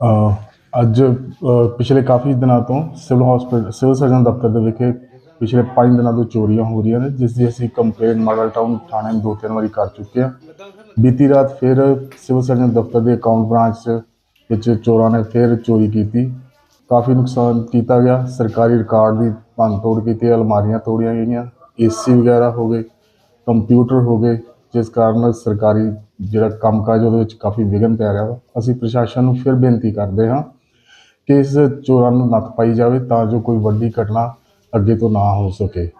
ਅ, ਅੱਜ ਅ, ਪਿਛਲੇ ਕਾਫੀ ਦਿਨਾਂ ਤੋਂ ਸਿਵਲ ਹਸਪੀਟਲ ਸਿਵਲ ਸਰਜਨ ਦਫ਼ਤਰ ਦੇ ਵਿਖੇ ਪਿਛਲੇ 5 ਦਿਨਾਂ ਤੋਂ ਚੋਰੀਆਂ ਹੋ ਰਹੀਆਂ ਨੇ ਜਿਸ ਦੀ ਅਸੀਂ ਕੰਪਲੇਂਟ ਮਾਡਲ ਟਾਊਨ ਥਾਣੇ ਨੂੰ ਦੋ ਤਿੰਨ ਵਾਰੀ ਕਰ ਚੁੱਕੇ ਹਾਂ। ਬੀਤੀ ਰਾਤ ਫਿਰ ਸਿਵਲ ਸਰਜਨ ਦਫ਼ਤਰ ਦੇ ਅਕਾਊਂਟ ਬ੍ਰਾਂਚ ਵਿੱਚ ਚੋਰਾਂ ਨੇ ਫਿਰ ਚੋਰੀ ਕੀਤੀ। ਕਾਫੀ ਨੁਕਸਾਨ ਕੀਤਾ ਗਿਆ। ਸਰਕਾਰੀ ਰਿਕਾਰਡ ਦੀ ਭੰਨ ਤੋੜ ਕੀਤੀ ਅਲਮਾਰੀਆਂ ਤੋੜੀਆਂ ਗਈਆਂ ਏਸੀ ਵਗੈਰਾ ਹੋ ਗਏ ਕੰਪਿਊਟਰ ਹੋ ਗਏ ਜਿਸ ਕਾਰਨ ਸਰਕਾਰੀ ਜਿਹੜਾ ਕੰਮਕਾਜ ਉਹਦੇ ਵਿੱਚ ਕਾਫੀ ਵਿਘਨ ਪੈ ਰਿਹਾ ਵਾ। ਅਸੀਂ ਪ੍ਰਸ਼ਾਸਨ ਨੂੰ ਫਿਰ ਬੇਨਤੀ ਕਰਦੇ ਹਾਂ ਕਿ ਇਸ ਚੋਰਾਂ ਨੂੰ ਨੱਥ ਪਾਈ ਜਾਵੇ ਤਾਂ ਜੋ ਕੋਈ ਵੱਡੀ ਘਟਨਾ ਅੱਗੇ ਤੋਂ ਨਾ ਹੋ ਸਕੇ।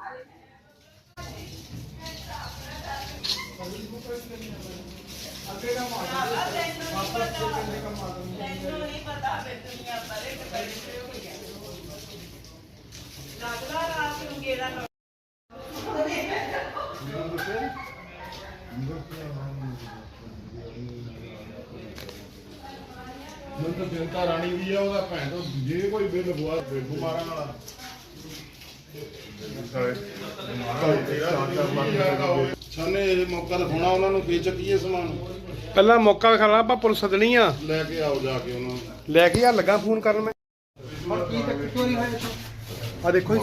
ਮੈਨੂੰ ਤਾਂ ਚਿੰਤਾ ਰਾਣੀ ਵੀ ਆ ਉਹਦਾ ਭੈਣ ਤੋਂ ਜੇ ਕੋਈ ਬਿੱਲ ਲਗਵਾ ਬੇਗੂ ਮਾਰਨ ਵਾਲਾ। ਸਾਨੇ ਇਹ ਮੌਕਾ ਦਿਖਾਉਣਾ ਉਹਨਾਂ ਨੂੰ ਵੇਚ ਚੱਕੀਏ ਸਮਾਨ। ਪਹਿਲਾਂ ਮੌਕਾ ਵਿਖਾਣਾ ਆਪਾਂ ਪੁਲਿਸ ਸੱਦਣੀ ਆ। ਲੈ ਕੇ ਆਓ ਜਾ ਕੇ ਉਹਨਾਂ ਨੂੰ। ਲੈ ਕੇ ਆ ਲੱਗਾ ਫੋਨ ਕਰਨ ਮੈਂ। ਆ ਦੇਖੋ ਜੀ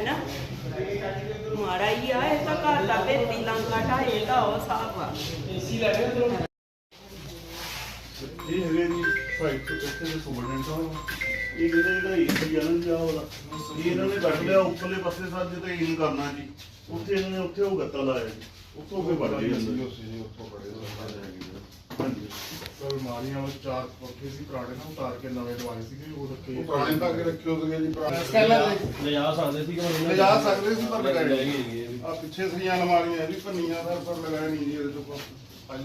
ਨਾ ਮਾੜਾ ਹੀ ਆ ਇਹ ਤਾਂ ਘਰ ਦਾ ਭੇਤੀ ਲੰਕਾ ਢਾਏ ਦਾ ਉਹ ਸਾਹ ਆ। ਇਹ ਹੈਗੇ ਜੀ ਫਾਈਟ ਤੋਂ ਇੱਥੇ ਦੇ ਸੁਪਰਡੈਂਟ ਆ। ਇਹ ਜਿਹੜਾ ਜਿਹੜਾ ਏਸੀ ਆ ਨਾ ਜੀ ਆਹ ਵਾਲਾ ਇਹ ਇਹਨਾਂ ਨੇ ਕੱਢ ਲਿਆ ਉੱਪਰਲੇ ਪਾਸੇ ਸੱਜ ਤੇ ਇਨ ਕਰਨਾ ਜੀ ਉੱਥੇ ਇਹਨਾਂ ਨੇ ਉੱਥੇ ਉਹ ਗੱਤਾ ਲਾਇਆ ਜੀ ਉੱਥੋਂ ਫੇ ਵੜ ਗਏ ਅੰਦਰ ਹਾਂਜੀ। ਅਲਮਾਰੀਆਂ ਵਿੱਚ ਚਾਰ ਪੱਖੇ ਸੀ ਪੁਰਾਣੇ ਨਾ ਉਤਾਰ ਕੇ ਨਵੇਂ ਲਵਾਏ ਸੀਗੇ ਉਹ ਰੱਖੇ ਉਹ ਪੁਰਾਣੇ ਤਾਂ ਅੱਗੇ ਰੱਖਿਓ ਸੀਗੇ ਜੀ ਪੁਰਾਣੇ ਲਿਜਾ ਸਕਦੇ ਸੀ ਪਰ ਲਗਾਏ ਆ ਪਿੱਛੇ ਸਰੀਆਂ ਅਲਮਾਰੀਆਂ ਇਹ ਵੀ ਭੰਨੀਆਂ ਦਾ ਪਰ ਲਗਾਏ ਨਹੀਂ ਜੀ ਇਹਦੇ ਤੋਂ